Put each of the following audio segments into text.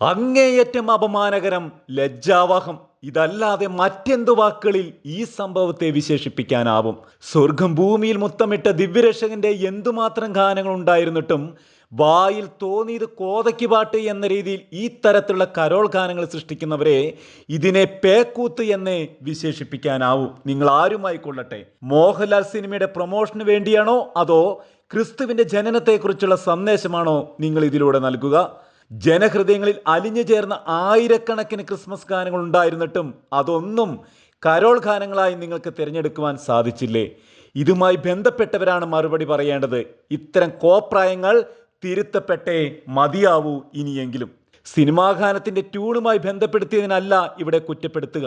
അങ്ങേയറ്റം അപമാനകരം ലജ്ജാവഹം. ഇതല്ലാതെ മറ്റെന്തു വാക്കുകളിൽ ഈ സംഭവത്തെ വിശേഷിപ്പിക്കാനാവും? സ്വർഗം ഭൂമിയിൽ മുത്തമിട്ട ദിവ്യരക്ഷകന്റെ എന്തുമാത്രം ഗാനങ്ങൾ ഉണ്ടായിരുന്നിട്ടും വായിൽ തോന്നിയത് കോതയ്ക്ക് പാട്ട് എന്ന രീതിയിൽ ഈ തരത്തിലുള്ള കരോൾ ഗാനങ്ങൾ സൃഷ്ടിക്കുന്നവരെ ഇതിനെ പേക്കൂത്ത് എന്നേ വിശേഷിപ്പിക്കാനാവും. നിങ്ങൾ ആരുമായിക്കൊള്ളട്ടെ മോഹൻലാൽ സിനിമയുടെ പ്രൊമോഷന് വേണ്ടിയാണോ? അതോ ക്രിസ്തുവിന്റെ ജനനത്തെക്കുറിച്ചുള്ള സന്ദേശമാണോ നിങ്ങൾ ഇതിലൂടെ നൽകുക? ജനഹൃദയങ്ങളിൽ അലിഞ്ഞു ചേർന്ന ആയിരക്കണക്കിന് ക്രിസ്മസ് ഗാനങ്ങൾ ഉണ്ടായിരുന്നിട്ടും അതൊന്നും കരോൾ ഗാനങ്ങളായി നിങ്ങൾക്ക് തിരഞ്ഞെടുക്കുവാൻ സാധിച്ചില്ലേ? ഇതുമായി ബന്ധപ്പെട്ടവരാണ് മറുപടി പറയേണ്ടത്. ഇത്തരം കോപ്രായങ്ങൾ തിരുത്തപ്പെട്ടേ മതിയാവൂ ഇനിയെങ്കിലും. സിനിമാ ഗാനത്തിന്റെ ട്യൂണുമായി ബന്ധപ്പെടുത്തിയതിനല്ല ഇവിടെ കുറ്റപ്പെടുത്തുക.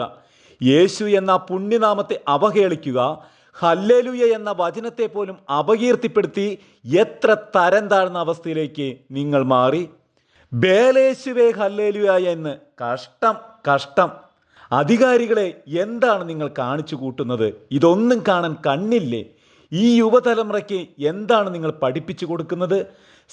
യേശു എന്ന പുണ്യനാമത്തെ അവഹേളിക്കുക ഹല്ലേലുയ എന്ന വചനത്തെ പോലും അപകീർത്തിപ്പെടുത്തി എത്ര തരം താഴ്ന്ന അവസ്ഥയിലേക്ക് നിങ്ങൾ മാറി? ബേലേശുവേ ഹല്ലേലുയ എന്ന് കഷ്ടം കഷ്ടം. അധികാരികളെ എന്താണ് നിങ്ങൾ കാണിച്ചു കൂട്ടുന്നത്? ഇതൊന്നും കാണാൻ കണ്ണില്ലേ? ഈ യുവതലമുറയ്ക്ക് എന്താണ് നിങ്ങൾ പഠിപ്പിച്ചു കൊടുക്കുന്നത്?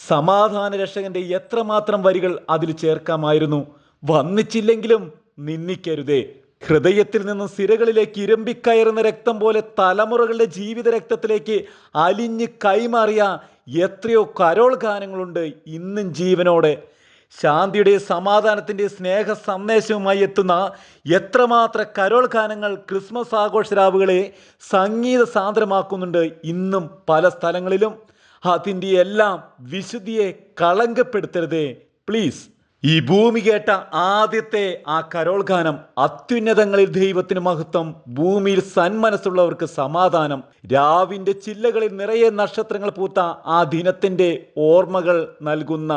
സമാധാന രക്ഷകന്റെ എത്രമാത്രം വരികൾ അതിൽ ചേർക്കാമായിരുന്നു? വന്നിച്ചില്ലെങ്കിലും നിന്ദിക്കരുതേ. ഹൃദയത്തിൽ നിന്ന് സിരകളിലേക്ക് ഇരമ്പിക്കയറുന്ന രക്തം പോലെ തലമുറകളുടെ ജീവിത രക്തത്തിലേക്ക് അലിഞ്ഞ് കൈമാറിയ എത്രയോ കരോൾ ഗാനങ്ങളുണ്ട് ഇന്നും ജീവനോടെ. ശാന്തിയുടെ സമാധാനത്തിന്റെ സ്നേഹ സന്ദേശവുമായി എത്തുന്ന എത്രമാത്ര കരോൾ ഗാനങ്ങൾ ക്രിസ്മസ് ആഘോഷരാവുകളെ സംഗീത സാന്ദ്രമാക്കുന്നുണ്ട് ഇന്നും പല സ്ഥലങ്ങളിലും. അതിന്റെ എല്ലാം വിശുദ്ധിയെ കളങ്കപ്പെടുത്തരുതേ. പ്ലീസ് ഈ ഭൂമി കേട്ട ആദ്യത്തെ ആ കരോൾ ഗാനം അത്യുന്നതങ്ങളിൽ ദൈവത്തിന് മഹത്വം ഭൂമിയിൽ സന്മനസ്സുള്ളവർക്ക് സമാധാനം രാവിന്റെ ചില്ലകളിൽ നിറയെ നക്ഷത്രങ്ങൾ പൂത്ത ആ ദിനത്തിന്റെ ഓർമ്മകൾ നൽകുന്ന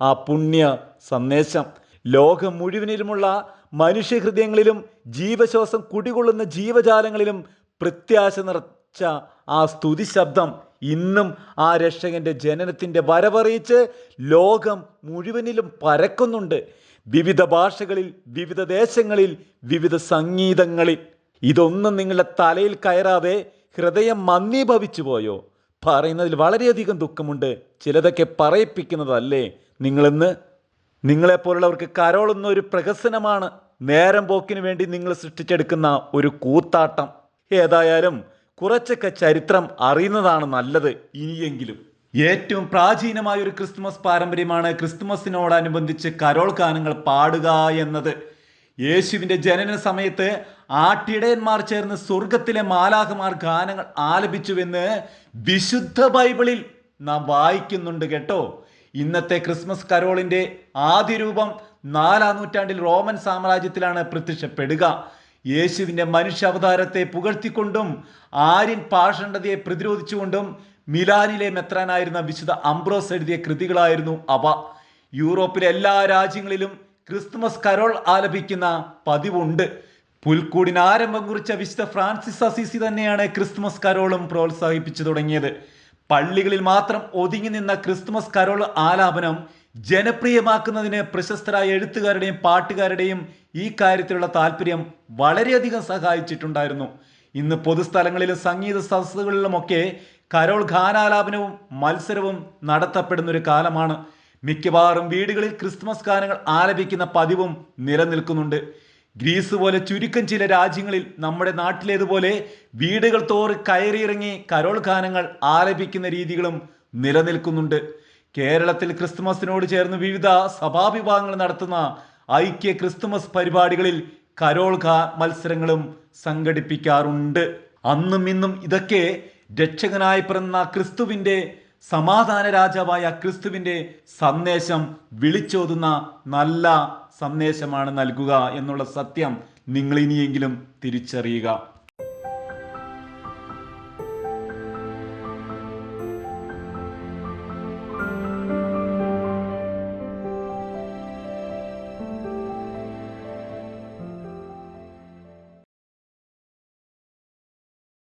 ആ പുണ്യ സന്ദേശം. ലോകം മുഴുവനിലുമുള്ള മനുഷ്യഹൃദയങ്ങളിലും ജീവശ്വാസം കുടികൊള്ളുന്ന ജീവജാലങ്ങളിലും പ്രത്യാശ നിറച്ച ആ സ്തുതി ശബ്ദം ഇന്നും ആ രക്ഷകന്റെ ജനനത്തിന്റെ വരവറിയിച്ച് ലോകം മുഴുവനിലും പരക്കുന്നുണ്ട്. വിവിധ ഭാഷകളിൽ വിവിധ ദേശങ്ങളിൽ വിവിധ സംഗീതങ്ങളിൽ. ഇതൊന്നും നിങ്ങളുടെ തലയിൽ കയറാതെ ഹൃദയം മന്ദീഭവിച്ചു പോയോ പറയുന്നതിൽ വളരെയധികം ദുഃഖമുണ്ട്. ചിലതൊക്കെ പറയിപ്പിക്കുന്നതല്ലേ? നിങ്ങളിന്ന് നിങ്ങളെപ്പോലുള്ളവർക്ക് കരോളുന്ന ഒരു പ്രഹസനമാണ് നേരം പോക്കിന് വേണ്ടി നിങ്ങൾ സൃഷ്ടിച്ചെടുക്കുന്ന ഒരു കൂത്താട്ടം. ഏതായാലും കുറച്ചൊക്കെ ചരിത്രം അറിയുന്നതാണ് നല്ലത് ഇനിയെങ്കിലും. ഏറ്റവും പ്രാചീനമായ ഒരു ക്രിസ്തുമസ് പാരമ്പര്യമാണ് ക്രിസ്തുമസിനോടനുബന്ധിച്ച് കരോൾ ഗാനങ്ങൾ പാടുക എന്നത്. യേശുവിന്റെ ജനന സമയത്ത് ആട്ടിടയന്മാർ ചേർന്ന് സ്വർഗത്തിലെ മാലാഹമാർ ഗാനങ്ങൾ ആലപിച്ചുവെന്ന് വിശുദ്ധ ബൈബിളിൽ നാം വായിക്കുന്നുണ്ട് കേട്ടോ. ഇന്നത്തെ ക്രിസ്മസ് കരോളിന്റെ ആദ്യ രൂപം നാലാം നൂറ്റാണ്ടിൽ റോമൻ സാമ്രാജ്യത്തിലാണ് പ്രത്യക്ഷപ്പെടുക. യേശുവിന്റെ മനുഷ്യാവതാരത്തെ പുകഴ്ത്തിക്കൊണ്ടും ആര്യൻ പാഷണ്ഡതയെ പ്രതിരോധിച്ചുകൊണ്ടും മിലാനിലെ മെത്രാനായിരുന്ന വിശുദ്ധ അംബ്രോസ് എഴുതിയ കൃതികളായിരുന്നു അവ. യൂറോപ്പിലെ എല്ലാ രാജ്യങ്ങളിലും ക്രിസ്തുമസ് കരോൾ ആലപിക്കുന്ന പതിവുണ്ട്. പുൽക്കൂടിന് ആരംഭം കുറിച്ച വിശുദ്ധ ഫ്രാൻസിസ് അസീസി തന്നെയാണ് ക്രിസ്തുമസ് കരോളും പ്രോത്സാഹിപ്പിച്ചു തുടങ്ങിയത്. പള്ളികളിൽ മാത്രം ഒതുങ്ങി നിന്ന ക്രിസ്തുമസ് കരോൾ ആലാപനം ജനപ്രിയമാക്കുന്നതിന് പ്രശസ്തരായ എഴുത്തുകാരുടെയും പാട്ടുകാരുടെയും ഈ കാര്യത്തിലുള്ള താല്പര്യം വളരെയധികം സഹായിച്ചിട്ടുണ്ടായിരുന്നു. ഇന്ന് പൊതുസ്ഥലങ്ങളിലും സംഗീത സദസ്സുകളിലുമൊക്കെ കരോൾ ഗാനാലാപനവും മത്സരവും നടത്തപ്പെടുന്ന ഒരു കാലമാണ്. മിക്കവാറും വീടുകളിൽ ക്രിസ്മസ് ഗാനങ്ങൾ ആലപിക്കുന്ന പതിവും നിലനിൽക്കുന്നുണ്ട്. ഗ്രീസ് പോലെ ചുരുക്കം ചില രാജ്യങ്ങളിൽ നമ്മുടെ നാട്ടിലേതുപോലെ വീടുകൾ തോറി കയറിയിറങ്ങി കരോൾ ഗാനങ്ങൾ ആലപിക്കുന്ന രീതികളും നിലനിൽക്കുന്നുണ്ട്. കേരളത്തിൽ ക്രിസ്തുമസിനോട് ചേർന്ന് വിവിധ സഭാവിഭാഗങ്ങൾ നടത്തുന്ന ഐക്യ ക്രിസ്തുമസ് പരിപാടികളിൽ കരോൾ ഗാ മത്സരങ്ങളും സംഘടിപ്പിക്കാറുണ്ട്. അന്നും ഇന്നും ഇതൊക്കെ രക്ഷകനായി പിറന്ന ക്രിസ്തുവിന്റെ സമാധാന രാജാവായ ക്രിസ്തുവിന്റെ സന്ദേശം വിളിച്ചോതുന്ന നല്ല സന്ദേശമാണ് നൽകുക എന്നുള്ള സത്യം നിങ്ങൾ ഇനിയെങ്കിലും തിരിച്ചറിയുക.